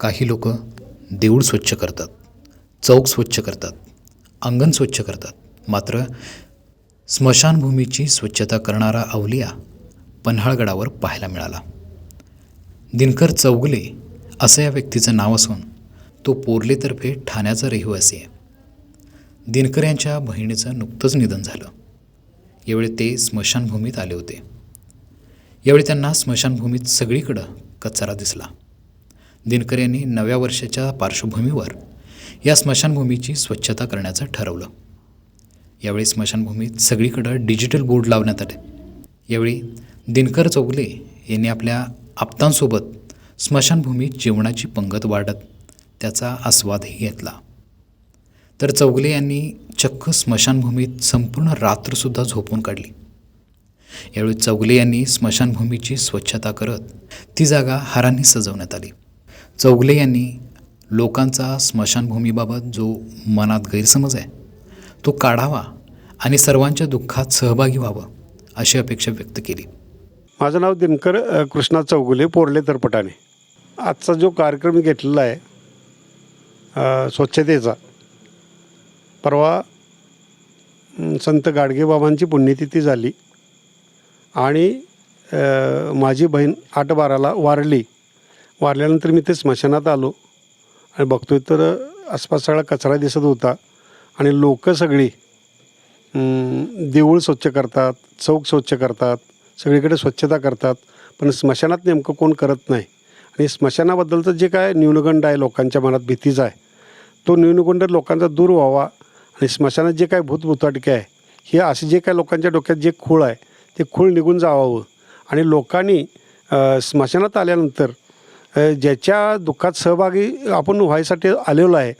काही लोक देऊळ स्वच्छ करतात चौक स्वच्छ करतात अंगण स्वच्छ करतात. मात्र स्मशानभूमीची स्वच्छता करणारा अवलिया पन्हाळगडावर पाहायला मिळाला. दिनकर चौगले असं या व्यक्तीचं नाव असून तो पोर्लेतर्फे ठाण्याचा रहिवासी आहे. दिनकर यांच्या बहिणीचं नुकतंच निधन झालं. यावेळी ते स्मशानभूमीत आले होते. यावेळी त्यांना स्मशानभूमीत सगळीकडं कचरा दिसला. दिनकर यांनी नव्या वर्षाच्या पार्श्वभूमीवर या स्मशानभूमीची स्वच्छता करण्याचं ठरवलं. यावेळी स्मशानभूमीत सगळीकडं डिजिटल बोर्ड लावण्यात आले. यावेळी दिनकर चौगले यांनी आपल्या आप्तांसोबत स्मशानभूमीत जेवणाची पंगत वाढत त्याचा आस्वादही घेतला. तर चौगले यांनी चक्क स्मशानभूमीत संपूर्ण रात्रसुद्धा झोपून काढली. यावेळी चौगले यांनी स्मशानभूमीची स्वच्छता करत ती जागा हारांनी सजवण्यात आली. चौगले यांनी लोकांचा स्मशानभूमीबाबत जो मनात गैरसमज आहे तो काढावा आणि सर्वांच्या दुःखात सहभागी व्हावं अशी अपेक्षा व्यक्त केली. माझं नाव दिनकर कृष्णा चौगुले पोरले तरपटाने आजचा जो कार्यक्रम घेतलेला आहे स्वच्छतेचा परवा संत गाडगेबाबांची पुण्यतिथी झाली. आणि माझी बहीण आठ बाराला वारली. वारल्यानंतर मी ते स्मशानात आलो. आणि बघतोय तर आसपास सगळा कचरा दिसत होता. आणि लोक सगळी देऊळ स्वच्छ करतात चौक स्वच्छ करतात सगळीकडे स्वच्छता करतात. पण स्मशानात नेमकं कोण करत नाही. आणि स्मशानाबद्दलचं जे काय न्यूनगंड आहे लोकांच्या मनात भीतीचा आहे. तो न्यूनगंड लोकांचा दूर व्हावा आणि स्मशानात जे काय भूतभुताटके आहे हे असे जे काय लोकांच्या डोक्यात जे खूळ आहे ते खूळ निघून जावावं आणि लोकांनी स्मशानात आल्यानंतर ज्याच्या दुःखात सहभागी आपण व्हायसाठी आलेलो आहे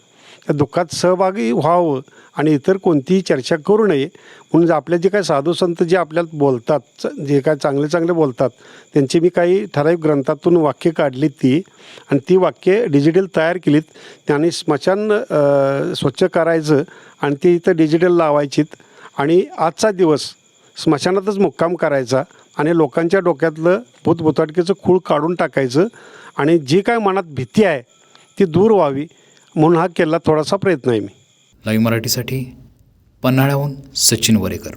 त्या दुःखात सहभागी व्हावं आणि इतर कोणतीही चर्चा करू नये. म्हणून आपले जे काही साधू संत जे आपल्याला बोलतात च- जे काय चांगले चांगले बोलतात त्यांची मी काही ठराविक ग्रंथातून वाक्य काढलीत ती आणि ती वाक्य डिजिटल तयार केलीत. त्याने स्मशान स्वच्छ करायचं आणि ती इथं डिजिटल लावायचीत. आणि आजचा दिवस स्मशानातच मुक्काम करायचा आणि लोकांच्या डोक्यातलं भूतभुताटकेचं खूळ काढून टाकायचं आणि जी काय मनात भीती आहे ती दूर व्हावी म्हणून हा केला थोडासा प्रयत्न आहे मी. लाईव्ह मराठीसाठी पन्हाळ्याहून सचिन वरेकर.